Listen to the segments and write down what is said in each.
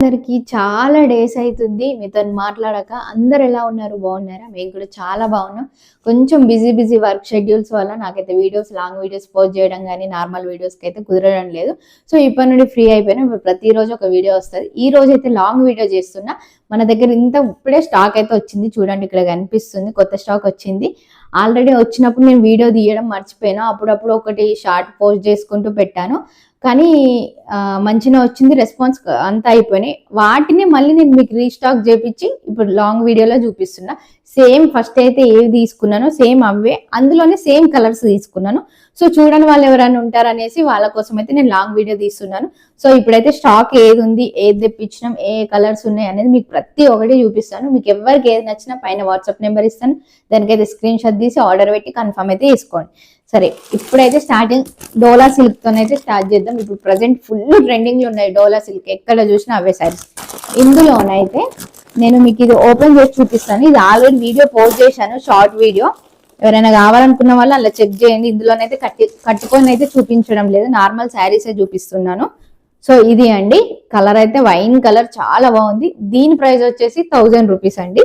అందరికి చాలా డేస్ అవుతుంది మీతో మాట్లాడక అందరు ఎలా ఉన్నారు? బాగున్నారా? మేము కూడా చాలా బాగున్నాం. కొంచెం బిజీ బిజీ వర్క్ షెడ్యూల్స్ వల్ల నాకైతే వీడియోస్ లాంగ్ వీడియోస్ పోస్ట్ చేయడం కానీ నార్మల్ వీడియోస్కి అయితే కుదరడం లేదు. సో ఇప్పటి నుండి ఫ్రీ అయిపోయినా ప్రతిరోజు ఒక వీడియో వస్తుంది. ఈ రోజు అయితే లాంగ్ వీడియో చేస్తున్నా. మన దగ్గర ఇంత ఇప్పుడే స్టాక్ అయితే వచ్చింది. చూడండి ఇక్కడ కనిపిస్తుంది. కొత్త స్టాక్ వచ్చింది. ఆల్రెడీ వచ్చినప్పుడు నేను వీడియో తీయడం మర్చిపోయాను. అప్పుడప్పుడు ఒకటి షార్ట్ పోస్ట్ చేసుకుంటూ పెట్టాను. కానీ మంచిగా వచ్చింది రెస్పాన్స్ అంతా అయిపోయినాయి. వాటిని మళ్ళీ నేను మీకు రీస్టాక్ చేపించి ఇప్పుడు లాంగ్ వీడియోలో చూపిస్తున్నా. సేమ్ ఫస్ట్ అయితే ఏవి తీసుకున్నానో సేమ్ అవే. అందులోనే సేమ్ కలర్స్ తీసుకున్నాను. సో చూడని వాళ్ళు ఎవరైనా ఉంటారనేసి వాళ్ళ కోసం అయితే నేను లాంగ్ వీడియో తీస్తున్నాను. సో ఇప్పుడైతే స్టాక్ ఏది ఉంది ఏది తెప్పించినాం ఏ కలర్స్ ఉన్నాయి అనేది మీకు ప్రతి ఒక్కటి చూపిస్తాను. మీకు ఎవరికి ఏది నచ్చినా పైన వాట్సాప్ నెంబర్ ఇస్తాను. దానికైతే స్క్రీన్ షాట్ తీసి ఆర్డర్ పెట్టి కన్ఫర్మ్ అయితే వేసుకోండి సరే ఇప్పుడైతే స్టార్టింగ్ డోలా సిల్క్ తోనైతే స్టార్ట్ చేద్దాం. ఇప్పుడు ప్రజెంట్ ఫుల్ ట్రెండింగ్లో ఉన్నాయి డోలా సిల్క్. ఎక్కడ చూసినా అవే సారీస్ ఇందులోనైతే నేను మీకు ఇది ఓపెన్ చేసి చూపిస్తాను. ఇది ఆల్రెడీ వీడియో పోస్ట్ చేశాను షార్ట్ వీడియో ఎవరైనా కావాలనుకున్న వాళ్ళు అలా చెక్ చేయండి. ఇందులోనైతే కట్టి కట్టుకొని అయితే చూపించడం లేదు. నార్మల్ శారీసే చూపిస్తున్నాను. సో ఇది అండి. కలర్ అయితే వైన్ కలర్ చాలా బాగుంది. దీని ప్రైస్ వచ్చేసి థౌజండ్ రూపీస్ అండి.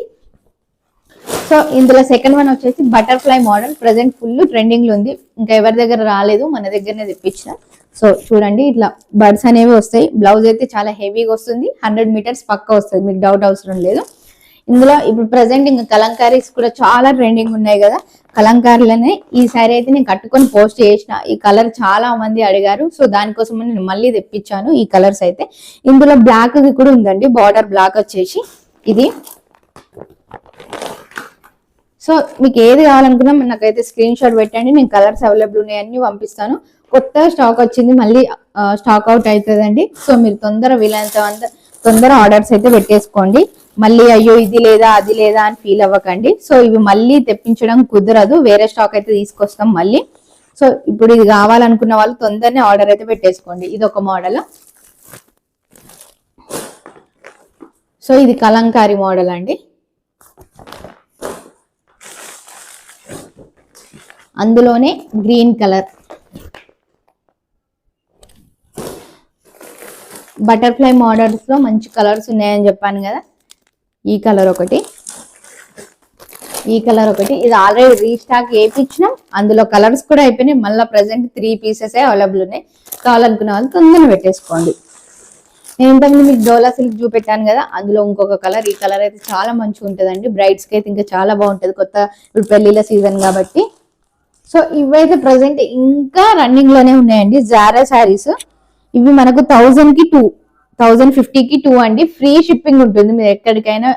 సో ఇందులో సెకండ్ వన్ వచ్చేసి బటర్ఫ్లై మోడల్ ప్రజెంట్ ఫుల్ ట్రెండింగ్లో ఉంది. ఇంకా ఎవరి దగ్గర రాలేదు మన దగ్గరనే తెప్పించిన. సో చూడండి ఇట్లా బర్డ్స్ అనేవి వస్తాయి. బ్లౌజ్ అయితే చాలా హెవీగా వస్తుంది. హండ్రెడ్ మీటర్స్ పక్క వస్తుంది. మీకు డౌట్ అవసరం లేదు. ఇందులో ఇప్పుడు ప్రజెంట్ ఇంకా కలంకారీస్ కూడా చాలా ట్రెండింగ్ ఉన్నాయి కదా. కలంకారీలనే ఈ సారీ అయితే నేను కట్టుకొని పోస్ట్ చేసిన. ఈ కలర్ చాలా మంది అడిగారు. సో దానికోసం నేను మళ్ళీ తెప్పించాను ఈ కలర్స్ అయితే. ఇందులో బ్లాక్ కూడా ఉందండి. బార్డర్ బ్లాక్ వచ్చేసి. ఇది సో మీకు ఏది కావాలనుకున్నా నాకైతే స్క్రీన్ షాట్ పెట్టండి. నేను కలర్స్ అవైలబుల్ ఉన్నాయన్నీ పంపిస్తాను. కొత్త స్టాక్ వచ్చింది మళ్ళీ స్టాక్ అవుట్ అవుతుందండి. సో మీరు తొందర వీలైనంత అంత తొందర ఆర్డర్స్ అయితే పెట్టేసుకోండి. మళ్ళీ అయ్యో ఇది లేదా అది లేదా అని ఫీల్ అవ్వకండి. సో ఇవి మళ్ళీ తెప్పించడం కుదరదు. వేరే స్టాక్ అయితే తీసుకొస్తాం మళ్ళీ. సో ఇప్పుడు ఇది కావాలనుకున్న వాళ్ళు తొందరనే ఆర్డర్ అయితే పెట్టేసుకోండి. ఇది ఒక మోడల్ సో ఇది కలంకారీ మోడల్ అండి. అందులోనే గ్రీన్ కలర్. బటర్ఫ్లై మోడల్స్లో మంచి కలర్స్ ఉన్నాయని చెప్పాను కదా. ఈ కలర్ ఒకటి. ఈ కలర్ ఒకటి. ఇది ఆల్రెడీ రీస్టాక్ వేయించినాం అందులో కలర్స్ కూడా అయిపోయినాయి. మళ్ళీ ప్రజెంట్ త్రీ పీసెస్ అవైలబుల్ ఉన్నాయి. కావాలనుకున్న వాళ్ళు తొందరగా పెట్టేసుకోండి. నేను ఇంతకుముందు మీకు డోలా సిల్క్ చూపెట్టాను కదా. అందులో ఇంకొక కలర్. ఈ కలర్ అయితే చాలా మంచిగా ఉంటుందండి బ్రైడ్స్కి అయితే ఇంకా చాలా బాగుంటుంది. కొత్త ఇప్పుడు పెళ్ళిళ్ళ సీజన్ కాబట్టి. సో ఇవైతే ప్రజెంట్ ఇంకా రన్నింగ్లోనే ఉన్నాయండి జారా శారీస్ ఇవి మనకు థౌజండ్కి టూ థౌజండ్ ఫిఫ్టీకి టూ అండి. ఫ్రీ షిప్పింగ్ ఉంటుంది. మీరు ఎక్కడికైనా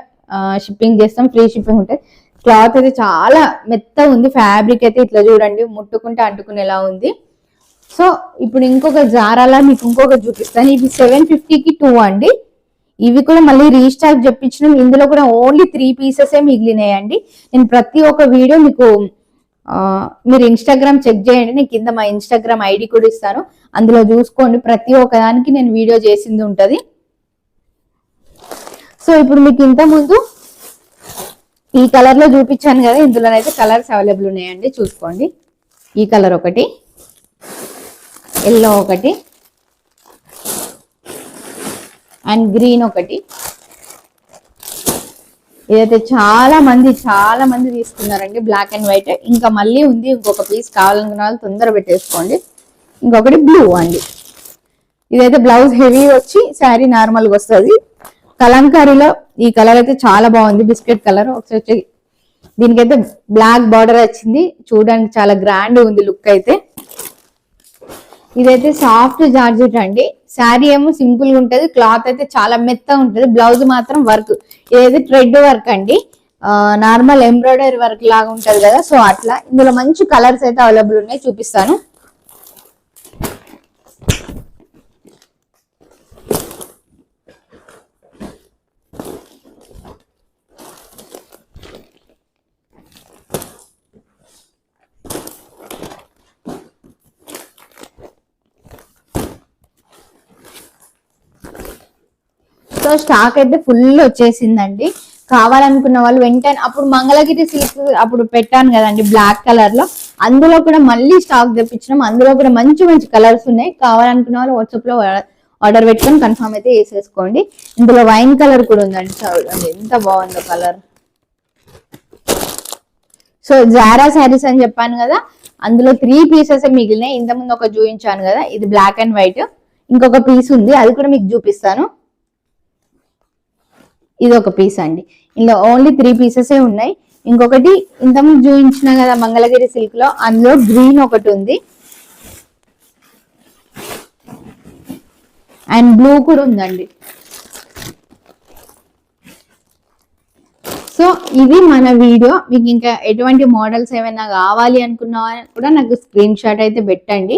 షిప్పింగ్ చేస్తాం ఫ్రీ షిప్పింగ్ ఉంటుంది. క్లాత్ అయితే చాలా మెత్త ఉంది. ఫ్యాబ్రిక్ అయితే ఇట్లా చూడండి ముట్టుకుంటే అంటుకునేలా ఉంది. సో ఇప్పుడు ఇంకొక జారాలా మీకు ఇంకొక చూపిస్తాను. ఇవి సెవెన్ ఫిఫ్టీకి టూ అండి. ఇవి కూడా మళ్ళీ రీస్టాక్ చెప్పించినాం. ఇందులో కూడా ఓన్లీ త్రీ పీసెస్ మిగిలినాయండి. నేను ప్రతి ఒక్క వీడియో మీకు మీరు ఇన్స్టాగ్రామ్ చెక్ చేయండి. నేను కింద మా ఇన్స్టాగ్రామ్ ఐడి కూడా ఇస్తాను. అందులో చూసుకోండి. ప్రతి ఒక్క దానికి నేను వీడియో చేసింది ఉంటుంది. సో ఇప్పుడు మీకు ఇంత ముందు ఈ కలర్లో చూపించాను కదా ఇందులోనైతే కలర్స్ అవైలబుల్ ఉన్నాయండి. చూసుకోండి. ఈ కలర్ ఒకటి ఎల్లో ఒకటి అండ్ గ్రీన్ ఒకటి. ఇదైతే చాలా మంది చాలా మంది తీసుకున్నారండి బ్లాక్ అండ్ వైట్ ఇంకా మళ్ళీ ఉంది ఇంకొక పీస్ కావాలనుకున్న వాళ్ళు తొందర పెట్టేసుకోండి. ఇంకొకటి బ్లూ అండి. ఇదైతే బ్లౌజ్ హెవీ వచ్చి శారీ నార్మల్గా వస్తుంది. కలంకారీలో ఈ కలర్ అయితే చాలా బాగుంది బిస్కెట్ కలర్ ఒకసారి వచ్చి దీనికైతే బ్లాక్ బార్డర్ వచ్చింది. చూడడానికి చాలా గ్రాండ్ ఉంది లుక్ అయితే. ఇదైతే సాఫ్ట్ జార్జెట్ అండి. శారీ ఏమో సింపుల్గా ఉంటది క్లాత్ అయితే చాలా మెత్తగా ఉంటది బ్లౌజ్ మాత్రం వర్క్. ఇదైతే థ్రెడ్ వర్క్ అండి. నార్మల్ ఎంబ్రాయిడరీ వర్క్ లాగా ఉంటది కదా సో అట్లా. ఇందులో మంచి కలర్స్ అయితే అవైలబుల్ ఉన్నాయి చూపిస్తాను. సో స్టాక్ అయితే ఫుల్ వచ్చేసిందండి. కావాలనుకున్న వాళ్ళు వెంటనే అప్పుడు మంగళగిరి సిల్క్ అప్పుడు పెట్టాను కదండి బ్లాక్ కలర్లో అందులో కూడా మళ్ళీ స్టాక్ తెప్పించినాం. అందులో కూడా మంచి మంచి కలర్స్ ఉన్నాయి. కావాలనుకున్న వాళ్ళు వాట్సాప్లో ఆర్డర్ పెట్టుకొని కన్ఫర్మ్ అయితే వేసేసుకోండి ఇందులో వైన్ కలర్ కూడా ఉందండి. చూడండి ఎంత బాగుందో కలర్. సో జారా శారీస్ అని చెప్పాను కదా అందులో త్రీ పీసెస్ మిగిలినాయి. ఇంతకుముందు ఒక చూపించాను కదా ఇది బ్లాక్ అండ్ వైట్ ఇంకొక పీస్ ఉంది అది కూడా మీకు చూపిస్తాను. ఇది ఒక పీస్ అండి. ఇందులో ఓన్లీ త్రీ పీసెస్ ఉన్నాయి. ఇంకొకటి ఇంతకుముందు చూపించిన కదా మంగళగిరి సిల్క్లో అందులో గ్రీన్ ఒకటి ఉంది. అండ్ బ్లూ కూడా ఉందండి. సో ఇది మన వీడియో మీకు ఇంకా ఎటువంటి మోడల్స్ ఏమైనా కావాలి అనుకున్నా కూడా నాకు స్క్రీన్ షాట్ అయితే పెట్టండి.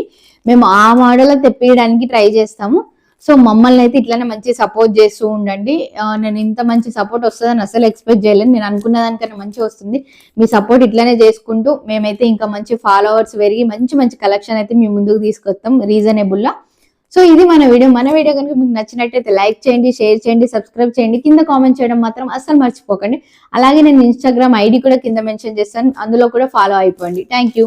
మేము ఆ మోడల్ తెప్పించడానికి ట్రై చేస్తాము. సో మమ్మల్ని అయితే ఇట్లానే మంచి సపోర్ట్ చేస్తూ ఉండండి. నేను ఇంత మంచి సపోర్ట్ వస్తుందని అసలు ఎక్స్పెక్ట్ చేయలేదు. నేను అనుకున్న దానికన్నా మంచి వస్తుంది. మీ సపోర్ట్ ఇట్లానే చేసుకుంటూ మేమైతే ఇంకా మంచి ఫాలోవర్స్ పెరిగి మంచి మంచి కలెక్షన్ అయితే మీ ముందుకు తీసుకొస్తాం రీజనబుల్లా సో ఇది మన వీడియో మన వీడియో కనుక మీకు నచ్చినట్టయితే లైక్ చేయండి షేర్ చేయండి సబ్స్క్రైబ్ చేయండి. కింద కామెంట్ చేయడం మాత్రం అస్సలు మర్చిపోకండి. అలాగే నేను ఇన్స్టాగ్రామ్ ఐడి కూడా కింద మెన్షన్ చేస్తాను. అందులో కూడా ఫాలో అయిపోండి. Thank you